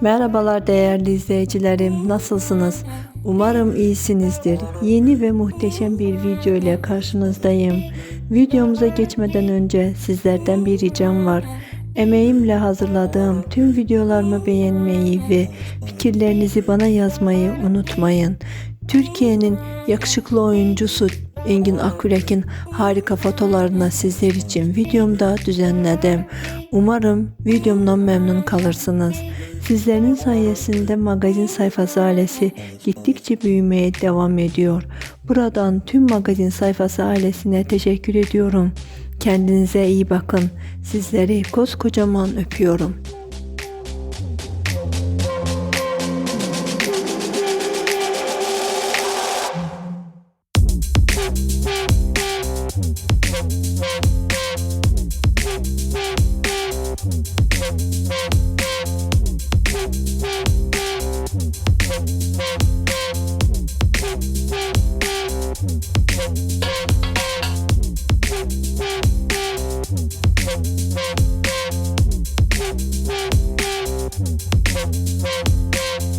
Merhabalar değerli izleyicilerim. Nasılsınız? Umarım iyisinizdir. Yeni ve muhteşem bir video ile karşınızdayım. Videomuza geçmeden önce sizlerden bir ricam var. Emeğimle hazırladığım tüm videolarımı beğenmeyi ve fikirlerinizi bana yazmayı unutmayın. Türkiye'nin yakışıklı oyuncusu Engin Akürek'in harika fotolarını sizler için videomda düzenledim. Umarım videomdan memnun kalırsınız. Sizlerin sayesinde magazin sayfası ailesi gittikçe büyümeye devam ediyor. Buradan tüm magazin sayfası ailesine teşekkür ediyorum. Kendinize iyi bakın. Sizleri koskocaman öpüyorum. Thank you.